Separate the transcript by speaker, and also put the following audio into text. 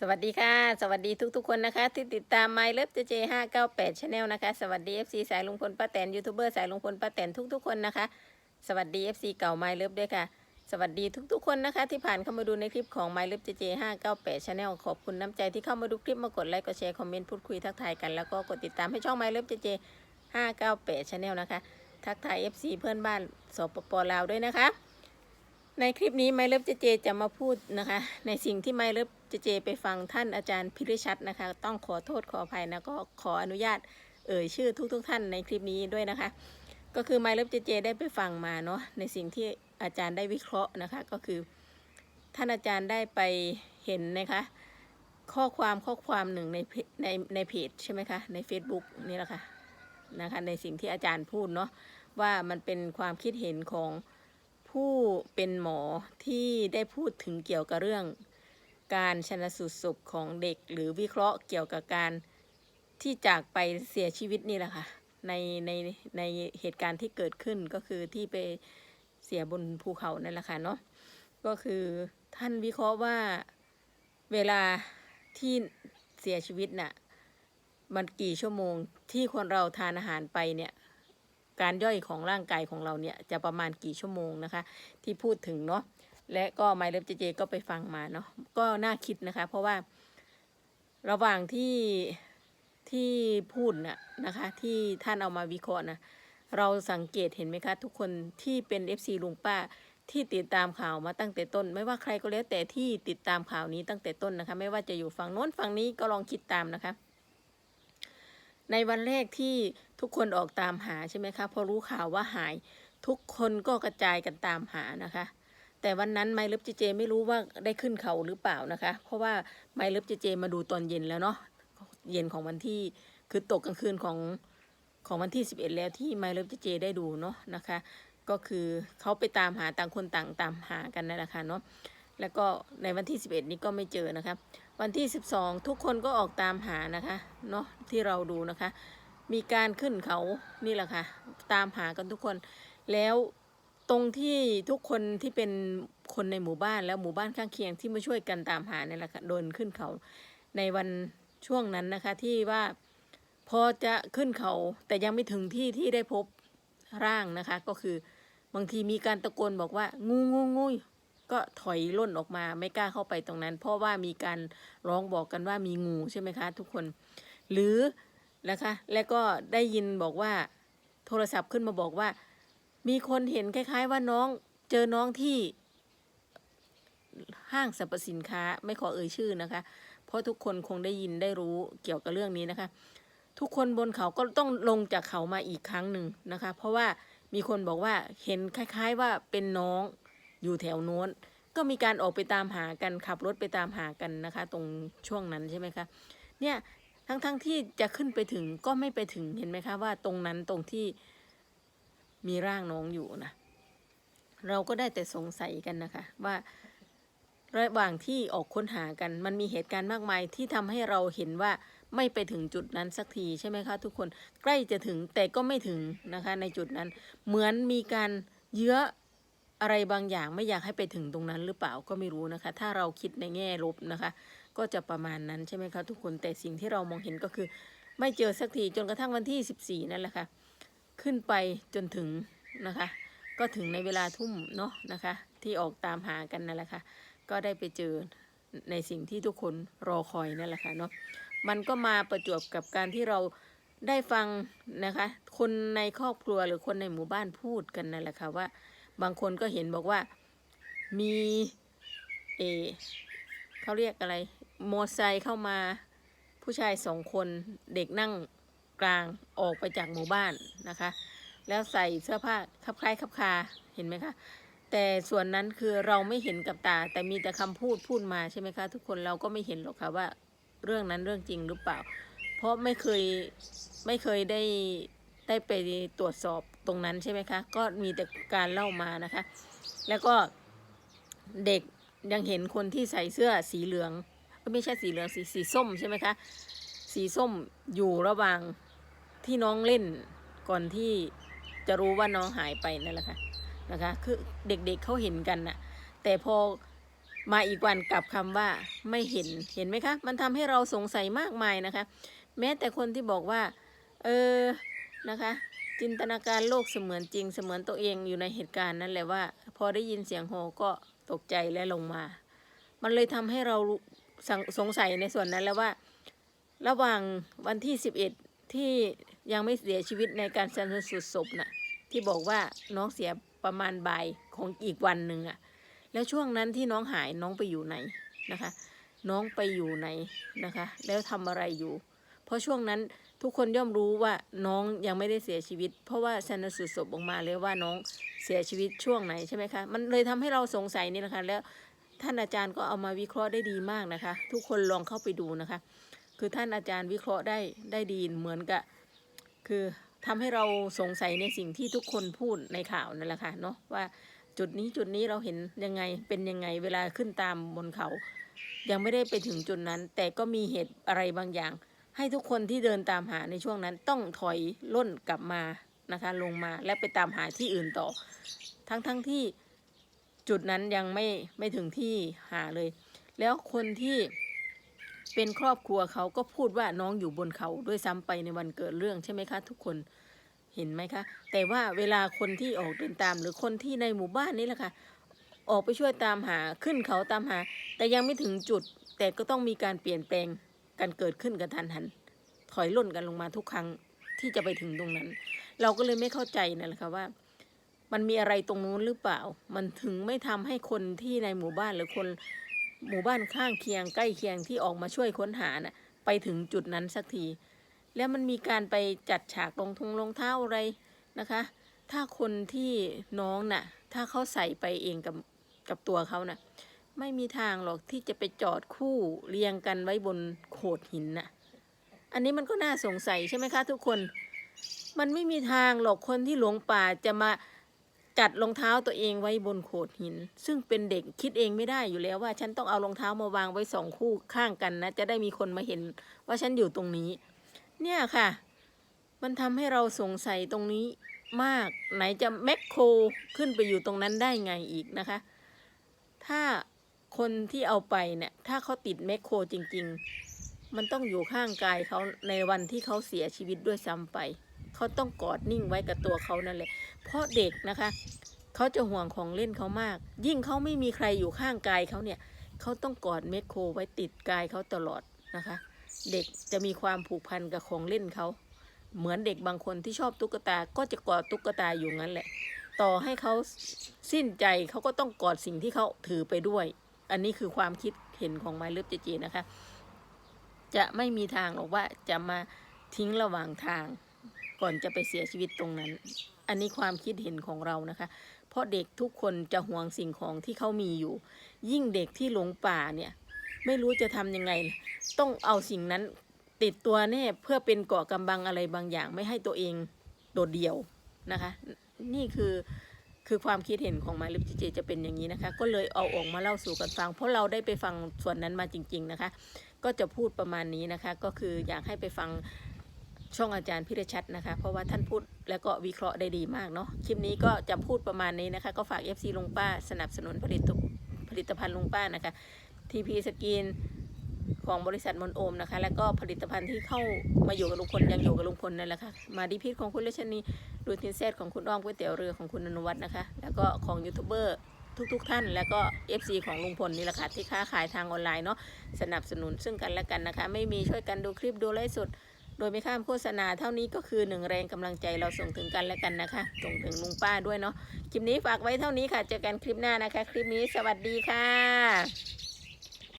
Speaker 1: สวัสดีค่ะ สวัสดีทุกๆคนนะคะ ที่ติดตาม My Love JJ 598 Channel นะคะ สวัสดี FC สายลุงพลป้าแตนยูทูบเบอร์สายลุงพลป้าแตนทุกๆคนนะคะ สวัสดี FC เก่า My Love ด้วยค่ะ สวัสดีทุกๆคนนะคะ ที่ผ่านเข้ามาดูในคลิปของ My Love JJ 598 Channel ขอบคุณน้ำใจที่เข้ามาดูคลิปมากดไลค์กดแชร์คอมเมนต์พูดคุยทักทายกันแล้วก็กดติดตามให้ช่อง My Love JJ 598 Channel นะคะ ทักทาย FC เพื่อนบ้านสปปลาวด้วยนะคะ ในคลิปนี้ไมเลิฟเจเจจะมาพูดนะคะ ในสิ่งที่ไมเลิฟ เจเจไปฟังท่านอาจารย์พิริชัดนะคะ ต้องขอโทษขออภัยนะก็ขออนุญาตเอ่ยชื่อทุกๆทท่านในคลิปนี้ด้วยนะคะ ก็คือไมเลิฟเจเจได้ไปฟังมาเนาะในสิ่งที่อาจารย์ได้วิเคราะห์นะคะ ก็คือ ท่านอาจารย์ได้ไปเห็นนะคะ ข้อความข้อความหนึ่งในในในเพจใช่ไหมคะใน Facebook นี่แหละค่ะนะคะในสิ่งที่อาจารย์พูดเนาะว่ามันเป็นความคิดเห็นของผู้เป็นหมอที่ได้พูดถึงเกี่ยวกับเรื่อง การชนสูตรศพของเด็ก หรือวิเคราะห์เกี่ยวกับการที่จากไปเสียชีวิตนี่แหละค่ะในในในเหตุการณ์ที่เกิดขึ้นก็คือที่ไปเสียบนภูเขานั่นแหละค่ะเนาะก็คือท่านวิเคราะห์ว่าเวลาที่เสียชีวิตน่ะมันกี่ชั่วโมงที่คนเราทานอาหารไปเนี่ยการย่อยของร่างกายของเราเนี่ยจะประมาณกี่ชั่วโมงนะคะ ที่พูดถึงเนาะ และก็ไมเล็บเจเจก็ไปฟังมาเนาะก็น่าคิดนะคะ เพราะว่าระหว่างที่ที่พูดน่ะนะคะ ที่ท่านเอามาวิเคราะห์นะเราสังเกตเห็นไหมคะ ทุกคนที่เป็น FC ลุงป้าที่ติดตามข่าวมาตั้งแต่ต้น ไม่ว่าใครก็แล้วแต่ที่ติดตามข่าวนี้ตั้งแต่ต้นนะคะ ไม่ว่าจะอยู่ฝั่งโน้นฝั่งนี้ก็ลองคิดตามนะคะ ในวันแรกที่ทุกคนออกตามหาใช่ไหมคะพอรู้ข่าวว่าหาย ทุกคนก็กระจายกันตามหานะคะ แต่วันนั้นไมลึบเจเจไม่รู้ว่าได้ขึ้นเขาหรือเปล่านะคะ เพราะว่าไมลึบเจเจมาดูตอนเย็นแล้วเนาะเย็นของวันที่คือตกกลางคืนของของวันที่ 11 แล้วที่ไมลึบเจเจได้ดูเนาะนะคะ ก็คือเขาไปตามหาต่างคนต่างตามหากันนั่นแหละค่ะเนาะแล้วก็ในวันที่ 11 นี้ก็ไม่เจอนะคะวันที่ 12 ทุกคนก็ออกตามหานะคะเนาะที่เราดูนะคะ มีการขึ้นเขานี่แหละค่ะ ตามหากันทุกคนแล้ว ตรงที่ทุกคนที่เป็นคนในหมู่บ้านแล้วหมู่บ้านข้างเคียงที่มาช่วยกันตามหาเนี่ยแหละค่ะโดนขึ้นเขาในวันช่วงนั้นนะคะ ที่ว่าพอจะขึ้นเขาแต่ยังไม่ถึงที่ที่ได้พบร่างนะคะ ก็คือบางทีมีการตะโกนบอกว่างูงูงูก็ถอยล่นออกมาไม่กล้าเข้าไปตรงนั้น เพราะว่ามีการร้องบอกกันว่ามีงูใช่ไหมคะ ทุกคน หรือนะคะ แล้วก็ได้ยินบอกว่าโทรศัพท์ขึ้นมาบอกว่า มีคนเห็นคล้าย ๆ ว่าน้องเจอน้องที่ห้างสรรพสินค้าไม่ขอเอ่ยชื่อนะคะ เพราะทุกคนคงได้ยินได้รู้เกี่ยวกับเรื่องนี้นะคะ ทุกคนบนเขาก็ต้องลงจากเขามาอีกครั้งหนึ่งนะคะ เพราะว่ามีคนบอกว่าเห็นคล้าย ๆ ว่าเป็นน้องอยู่แถวโน้น ก็มีการออกไปตามหากันขับรถไปตามหากันนะคะ ตรงช่วงนั้นใช่ไหมคะเนี่ยทั้งๆทที่จะขึ้นไปถึงก็ไม่ไปถึงเห็นไหมคะว่าตรงนั้นตรงที่ มีร่างน้องอยู่นะ เราก็ได้แต่สงสัยกันนะคะ ว่าระหว่างที่ออกค้นหากัน มันมีเหตุการณ์มากมายที่ทำให้เราเห็นว่าไม่ไปถึงจุดนั้นสักทีใช่ไหมคะทุกคนใกล้จะถึงแต่ก็ไม่ถึงนะคะ ในจุดนั้นเหมือนมีการเยื้ออะไรบางอย่างไม่อยากให้ไปถึงตรงนั้นหรือเปล่าก็ไม่รู้นะคะ ถ้าเราคิดในแง่ลบนะคะ ก็จะประมาณนั้นใช่ไหมคะทุกคนแต่สิ่งที่เรามองเห็นก็คือ ไม่เจอสักทีจนกระทั่งวันที่ 14 นั่นแหละค่ะ ขึ้นไปจนถึงนะคะ ก็ถึงในเวลาทุ่มเนาะนะคะ ที่ออกตามหากันนั่นแหละค่ะ ก็ได้ไปเจอในสิ่งที่ทุกคนรอคอยนั่นแหละค่ะเนาะมันก็มาประจวบกับการที่เราได้ฟังนะคะ คนในครอบครัวหรือคนในหมู่บ้านพูดกันนั่นแหละค่ะว่า บางคนก็เห็นบอกว่ามีเออเขาเรียกอะไรมอไซค์เข้ามาผู้ชายสองคนเด็กนั่ง กลางออกไปจากหมู่บ้านนะคะ แล้วใส่เสื้อผ้าคับคล้ายคับคาเห็นไหมคะ แต่ส่วนนั้นคือเราไม่เห็นกับตา แต่มีแต่คำพูดพูดมาใช่ไหมคะ ทุกคนเราก็ไม่เห็นหรอกค่ะว่าเรื่องนั้นเรื่องจริงหรือเปล่า เพราะไม่เคยไม่เคยได้ได้ไปตรวจสอบตรงนั้นใช่ไหมคะ ก็มีแต่การเล่ามานะคะ แล้วก็เด็กยังเห็นคนที่ใส่เสื้อสีเหลืองไม่ใช่สีเหลืองสีสีส้มใช่ไหมคะ สีส้มอยู่ระหว่าง ที่น้องเล่นก่อนที่จะรู้ว่าน้องหายไปนั่นแหละค่ะนะคะ คือเด็กๆเเขาเห็นกันน่ะ แต่พอมาอีกวันกลับคำว่าไม่เห็นเห็นไหมคะ มันทำให้เราสงสัยมากมายนะคะ แม้แต่คนที่บอกว่า เออนะคะ จินตนาการโลกเสมือนจริงเสมือนตัวเองอยู่ในเหตุการณ์นั่นแหละว่า พอได้ยินเสียงโหก็ตกใจและลงมา มันเลยทำให้เราสงสงสัยในส่วนนั้นแล้วว่า ระหว่างวันที่ 11 ที่ ยังไม่เสียชีวิตในการชันสูตรศพน่ะที่บอกว่าน้องเสียประมาณบ่ายของอีกวันหนึ่งอะแล้วช่วงนั้นที่น้องหายน้องไปอยู่ไหนนะคะ น้องไปอยู่ไหนนะคะ แล้วทำอะไรอยู่ เพราะช่วงนั้นทุกคนย่อมรู้ว่าน้องยังไม่ได้เสียชีวิต เพราะว่าชันสูตรศพออกมาเลยว่าน้องเสียชีวิตช่วงไหนใช่ไหมคะ มันเลยทำให้เราสงสัยนี่นะคะ แล้วท่านอาจารย์ก็เอามาวิเคราะห์ได้ดีมากนะคะ ทุกคนลองเข้าไปดูนะคะ คือท่านอาจารย์วิเคราะห์ได้ได้ดีเหมือนกับ คือทำให้เราสงสัยในสิ่งที่ทุกคนพูดในข่าวนั่นแหละค่ะเนาะว่าจุดนี้จุดนี้เราเห็นยังไงเป็นยังไงเวลาขึ้นตามบนเขา ยังไม่ได้ไปถึงจุดนั้น แต่ก็มีเหตุอะไรบางอย่าง ให้ทุกคนที่เดินตามหาในช่วงนั้นต้องถอยล่นกลับมานะคะ ลงมาและไปตามหาที่อื่นต่อ ทั้งทั้งที่จุดนั้นยังไม่ไม่ถึงที่หาเลย แล้วคนที่ เป็นครอบครัวเขาก็พูดว่าน้องอยู่บนเขาด้วยซ้ำไปในวันเกิดเรื่องใช่ไหมคะ ทุกคนเห็นไหมคะ แต่ว่าเวลาคนที่ออกเดินตาม หรือคนที่ในหมู่บ้านนี่แหละค่ะออกไปช่วยตามหาขึ้นเขาตามหา แต่ยังไม่ถึงจุด แต่ก็ต้องมีการเปลี่ยนแปลงกันเกิดขึ้นกันทันหัน ถอยล่นกันลงมาทุกครั้งที่จะไปถึงตรงนั้น เราก็เลยไม่เข้าใจนั่นแหละค่ะว่า มันมีอะไรตรงนู้นหรือเปล่า มันถึงไม่ทำให้คนที่ในหมู่บ้านหรือคน หมู่บ้านข้างเคียงใกล้เคียงที่ออกมาช่วยค้นหาน่ะไปถึงจุดนั้นสักที แล้วมันมีการไปจัดฉากรองทงรองเท้าอะไรนะคะ ถ้าคนที่น้องน่ะ ถ้าเขาใส่ไปเองกับกับตัวเขาน่ะ ไม่มีทางหรอกที่จะไปจอดคู่เรียงกันไว้บนโขดหินน่ะ อันนี้มันก็น่าสงสัยใช่ไหมคะทุกคน มันไม่มีทางหรอกคนที่หลงป่าจะมา จัดรองเท้าตัวเองไว้บนโขดหิน ซึ่งเป็นเด็กคิดเองไม่ได้อยู่แล้วว่า ฉันต้องเอารองเท้ามาวางไว้สองคู่ข้างกันนะ จะได้มีคนมาเห็นว่าฉันอยู่ตรงนี้ เนี่ยค่ะ มันทำให้เราสงสัยตรงนี้มากไหนจะแมคโครขึ้นไปอยู่ตรงนั้นได้ไงอีกนะคะ ถ้าคนที่เอาไปเนี่ย ถ้าเขาติดแมคโครจริง ๆ มันต้องอยู่ข้างกายเขาในวันที่เขาเสียชีวิตด้วยซ้ำไป เขาต้องกอดนิ่งไว้กับตัวเขานั่นแหละ เพราะเด็กนะคะเขาจะห่วงของเล่นเขามาก ยิ่งเขาไม่มีใครอยู่ข้างกายเขาเนี่ยเขาต้องกอดเมคโคไว้ติดกายเขาตลอดนะคะ เด็กจะมีความผูกพันกับของเล่นเขาเหมือนเด็กบางคนที่ชอบตุ๊กตาก็จะกอดตุ๊กตาอยู่งั้นแหละ ต่อให้เขาสิ้นใจเขาก็ต้องกอดสิ่งที่เขาถือไปด้วย อันนี้คือความคิดเห็นของไมเลิฟเจเจนะคะ จะไม่มีทางหรอกว่าจะมาทิ้งระหว่างทาง ก่อนจะไปเสียชีวิตตรงนั้น อันนี้ความคิดเห็นของเรานะคะ เพราะเด็กทุกคนจะห่วงสิ่งของที่เขามีอยู่ ยิ่งเด็กที่หลงป่าเนี่ย ไม่รู้จะทำยังไง ต้องเอาสิ่งนั้นติดตัวแน่เพื่อเป็นเกาะกำบังอะไรบางอย่าง ไม่ให้ตัวเองโดดเดี่ยวนะคะ นี่คือคือความคิดเห็นของมาลิปจิเจจะเป็นอย่างนี้นะคะ ก็เลยเอาออกมาเล่าสู่กันฟัง เพราะเราได้ไปฟังส่วนนั้นมาจริง ๆนะคะ ก็จะพูดประมาณนี้นะคะ ก็คืออยากให้ไปฟัง ช่องอาจารย์พิรชัดนะคะ เพราะว่าท่านพูดแล้วก็วิเคราะห์ได้ดีมากเนาะคลิปนี้ก็จะพูดประมาณนี้นะคะ ก็ฝาก FC ลุงป้าสนับสนุนผลิตผลิตภัณฑ์ลุงป้านะคะ TP สกินของบริษัทมนโอมนะคะ แล้วก็ผลิตภัณฑ์ที่เข้ามาอยู่กับลุงพลยังอยู่กับลุงพลนั่นแหละค่ะมาดีพิษของคุณเลชนีดูทินเซตของคุณอ้อมก๋วยเตี๋ยวเรือของคุณอนุวัฒน์นะคะ แล้วก็ของยูทูบเบอร์ทุกๆทท่าน แล้วก็ FC ของลุงพลนี่แหละค่ะที่ค้าขายทางออนไลน์เนาะสนับสนุนซึ่งกันและกันนะคะ ไม่มีช่วยกันดูคลิปดูไลฟ์สด โดยไม่ข้ามโฆษณาเท่านี้ก็คือหนึ่งแรงกำลังใจเราส่งถึงกันและกันนะคะ ส่งถึงลุงป้าด้วยเนาะคลิปนี้ฝากไว้เท่านี้ค่ะ เจอกันคลิปหน้านะคะ คลิปนี้สวัสดีค่ะ